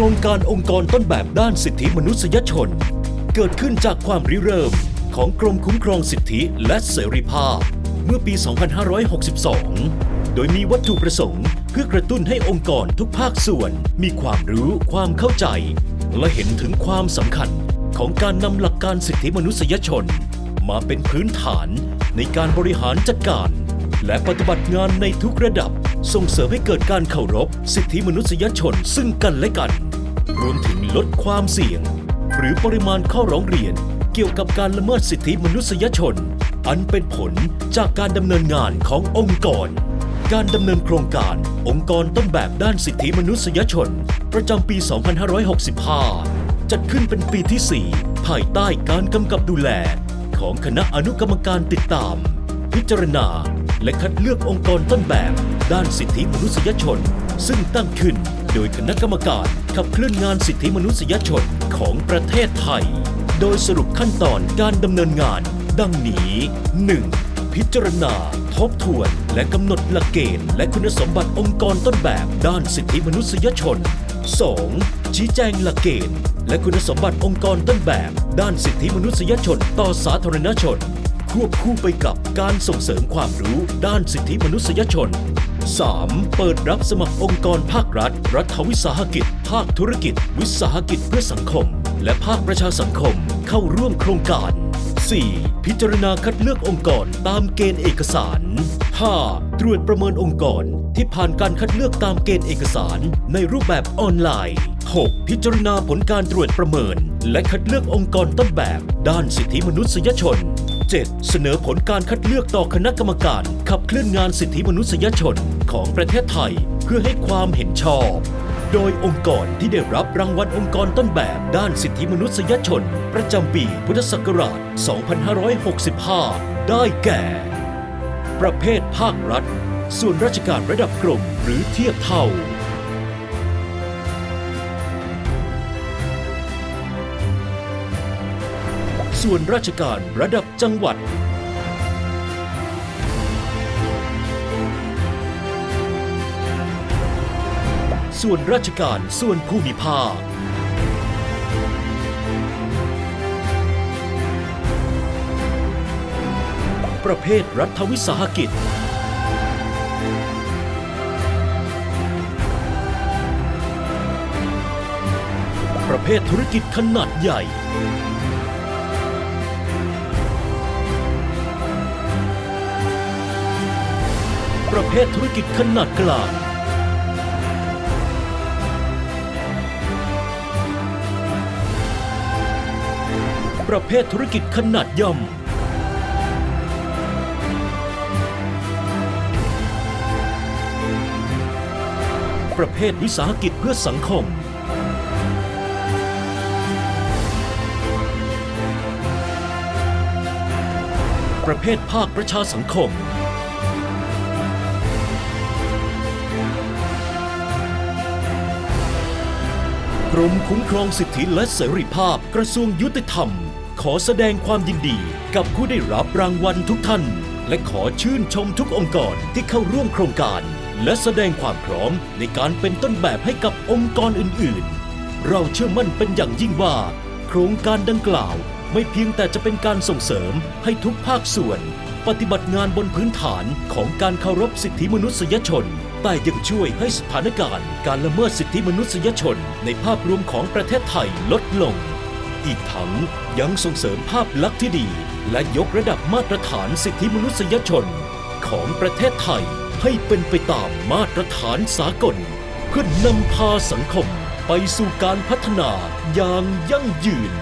ครงการองค์กรต้นแบบด้านสิทธิมนุษยชน เกิดขึ้นจากความริเริ่มของกรมคุ้มครองสิทธิและเสรีภาพ เมื่อปี 2562 โดยมีวัตถุประสงค์ เพื่อกระตุ้นให้องค์กรทุกภาคส่วน มีความรู้ความเข้าใจ และเห็นถึงความสำคัญของการนำหลักการสิทธิมนุษยชน มาเป็นพื้นฐานในการบริหารจัดการ และปฏิบัติงานในทุกระดับ ส่งเสริมให้เกิดการเคารพ สิทธิมนุษยชนซึ่งกันและกัน รวมถึงลดความเสี่ยง หรือปริมาณข้อร้องเรียน เกี่ยวกับการละเมิดสิทธิมนุษยชน อันเป็นผลจากการดำเนินงานขององค์กร การดำเนินโครงการองค์กรต้นแบบด้านสิทธิมนุษยชน ประจำปี 2565 จัดขึ้นเป็นปีที่ 4 ภายใต้การกำกับดูแล ของคณะอนุกรรมการติดตาม พิจารณา และคัดเลือกองค์กรต้นแบบ ด้านสิทธิมนุษยชน ซึ่งตั้งขึ้นโดยคณะกรรมการขับเคลื่อนงานสิทธิมนุษยชนของประเทศไทย โดยสรุปขั้นตอนการดำเนินงาน ดังนี้ 1. พิจารณา ทบทวน และกำหนดหลักเกณฑ์ และคุณสมบัติองค์กรต้นแบบด้านสิทธิมนุษยชน 2. ชี้แจงหลักเกณฑ์ และคุณสมบัติองค์กรต้นแบบ ด้านสิทธิมนุษยชนต่อสาธารณชน วบคู่ไปกับการส่งเสริมความรู้ด้านสิทธิมนุษยชน 3. เปิดรับสมัครองค์กรภาครัฐ รัฐวิสาหกิจ ภาคธุรกิจ วิสาหกิจเพื่อสังคม และภาคประชาสังคมเข้าร่วมโครงการ 4. พิจารณาคัดเลือกองค์กรตามเกณฑ์เอกสาร 5. ตรวจประเมินองค์กรที่ผ่านการคัดเลือกตามเกณฑ์เอกสารในรูปแบบออนไลน์ 6. พิจารณาผลการตรวจประเมิน และคัดเลือกองค์กรต้นแบบ ด้านสิทธิมนุษยชน 7. เสนอผลการคัดเลือกต่อคณะกรรมการ ขับเคลื่อนงานสิทธิมนุษยชนของประเทศไทย เพื่อให้ความเห็นชอบ โดยองค์กรที่ได้รับรางวัลองค์กรต้นแบบด้านสิทธิมนุษยชน ประจำปีพุทธศักราช 2565 ได้แก่ ประเภทภาครัฐ ส่วนราชการระดับกรมหรือเทียบเท่า ส่วนราชการระดับจังหวัด ส่วนราชการส่วนภูมิภาค ประเภทรัฐวิสาหกิจประเภทธุรกิจขนาดใหญ่ ประเภทธุรกิจขนาดกลางประเภทธุรกิจขนาดย่อม ประเภทวิสาหกิจเพื่อสังคม ประเภทภาคประชาสังคม รมคุ้มครองสิทธิและเสรีภาพกระทรวงยุติธรรม ขอแสดงความยินดีกับผู้ได้รับรางวัลทุกท่าน และขอชื่นชมทุกองค์กรที่เข้าร่วมโครงการ และแสดงความพร้อมในการเป็นต้นแบบให้กับองค์กรอื่น ๆ เราเชื่อมั่นเป็นอย่างยิ่งว่า โครงการดังกล่าวไม่เพียงแต่จะเป็นการส่งเสริมให้ทุกภาคส่วน ปฏิบัติงานบนพื้นฐานของการเคารพสิทธิมนุษยชน แต่ยังช่วยให้สถานการณ์การละเมิดสิทธิมนุษยชน ในภาพรวมของประเทศไทยลดลง อีกทั้งยังส่งเสริมภาพลักษณ์ที่ดี และยกระดับมาตรฐานสิทธิมนุษยชน ของประเทศไทยให้เป็นไปตามมาตรฐานสากลเพื่อนำพาสังคม ไปสู่การพัฒนาอย่างยั่งยืน